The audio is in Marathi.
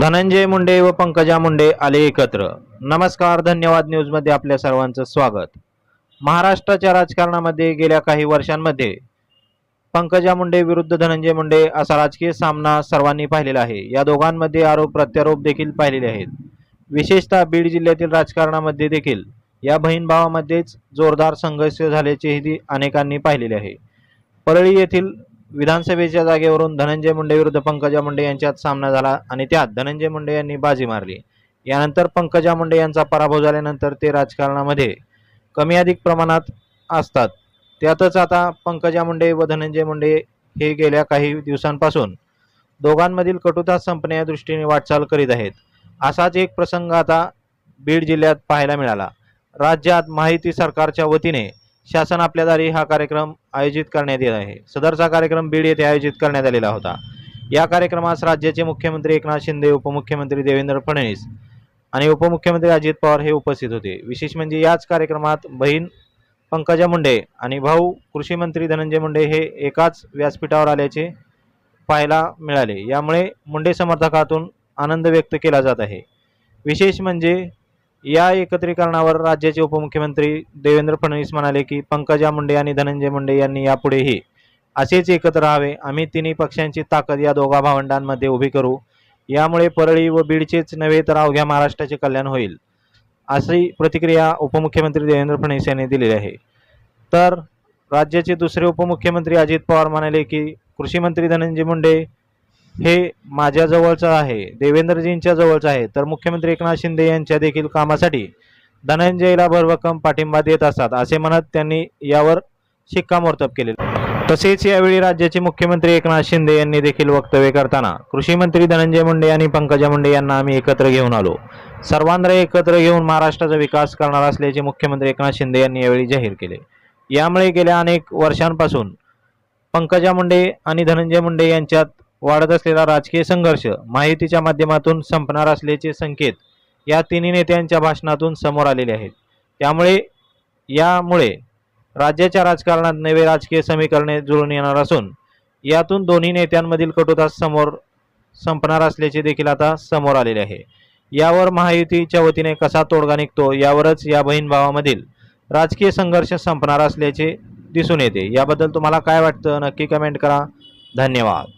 धनंजय मुंडे व पंकजा मुंडे आले एकत्र. नमस्कार धन्यवाद न्यूजमध्ये आपल्या सर्वांचं स्वागत. महाराष्ट्राच्या राजकारणामध्ये गेल्या काही वर्षांमध्ये पंकजा मुंडे विरुद्ध धनंजय मुंडे असा राजकीय सामना सर्वांनी पाहिलेला आहे. या दोघांमध्ये आरोप प्रत्यारोप देखील पाहिलेले आहेत. विशेषतः बीड जिल्ह्यातील राजकारणामध्ये देखील या बहीण भावामध्येच जोरदार संघर्ष झाल्याचेही अनेकांनी पाहिलेले आहे. परळी येथील विधानसभेच्या जागेवरून धनंजय मुंडे विरुद्ध पंकजा मुंडे यांच्यात सामना झाला आणि त्यात धनंजय मुंडे यांनी बाजी मारली. यानंतर पंकजा मुंडे यांचा पराभव झाल्यानंतर ते राजकारणामध्ये कमी अधिक प्रमाणात असतात. त्यातच आता पंकजा मुंडे व धनंजय मुंडे हे गेल्या काही दिवसांपासून दोघांमधील कटुता संपण्या दृष्टीने वाटचाल करीत आहेत. असाच एक प्रसंग आता बीड जिल्ह्यात पाहायला मिळाला. राज्यात माहिती सरकारच्या वतीने शासन आपल्या दारी हा कार्यक्रम आयोजित करण्यात येत आहे. सदरचा कार्यक्रम बीड येथे आयोजित करण्यात आलेला होता. या कार्यक्रमास राज्याचे मुख्यमंत्री एकनाथ शिंदे उपमुख्यमंत्री देवेंद्र फडणवीस आणि उपमुख्यमंत्री अजित पवार हे उपस्थित होते. विशेष म्हणजे याच कार्यक्रमात बहीण पंकजा मुंडे आणि भाऊ कृषी मंत्री धनंजय मुंडे हे एकाच व्यासपीठावर आल्याचे पाहायला मिळाले. यामुळे मुंडे समर्थकातून आनंद व्यक्त केला जात आहे. विशेष म्हणजे या एकत्रीकरणावर राज्याचे उपमुख्यमंत्री देवेंद्र फडणवीस म्हणाले की पंकजा मुंडे आणि धनंजय मुंडे यांनी यापुढेही असेच एकत्र राहावे. आम्ही तिन्ही पक्षांची ताकद या दोघा भावंडांमध्ये उभी करू. यामुळे परळी व बीडचेच नव्हे तर अवघ्या महाराष्ट्राचे कल्याण होईल अशी प्रतिक्रिया उपमुख्यमंत्री देवेंद्र फडणवीस यांनी दिलेली आहे. तर राज्याचे दुसरे उपमुख्यमंत्री अजित पवार म्हणाले की कृषी मंत्री धनंजय मुंडे हे माझ्या जवळचं आहे देवेंद्रजींच्या जवळचं आहे. तर मुख्यमंत्री एकनाथ शिंदे यांच्या देखील कामासाठी धनंजयला भरभक्कम पाठिंबा देत असतात असे म्हणत त्यांनी यावर शिक्कामोर्तब केले तसेच यावेळी राज्याचे मुख्यमंत्री एकनाथ शिंदे यांनी देखील वक्तव्य करताना कृषी मंत्री धनंजय मुंडे आणि पंकजा मुंडे यांना आम्ही एकत्र घेऊन आलो. सर्वांना एकत्र घेऊन महाराष्ट्राचा विकास करणार असल्याचे मुख्यमंत्री एकनाथ शिंदे यांनी यावेळी जाहीर केले. यामुळे गेल्या अनेक वर्षांपासून पंकजा मुंडे आणि धनंजय मुंडे यांच्यात वाढत असलेला राजकीय संघर्ष माहितीच्या माध्यमातून संपणार असल्याचे संकेत या तिन्ही नेत्यांच्या भाषणातून समोर आलेले आहेत. त्यामुळे यामुळे राज्याच्या राजकारणात नवे राजकीय समीकरणे जुळून येणार असून यातून दोन्ही नेत्यांमधील कटुता समोर संपणार असल्याचे देखील आता समोर आलेले आहे. यावर महायुतीच्या वतीने कसा तोडगा निघतो यावरच या बहीण भावामधील राजकीय संघर्ष संपणार असल्याचे दिसून येते. याबद्दल तुम्हाला काय वाटतं नक्की कमेंट करा. धन्यवाद.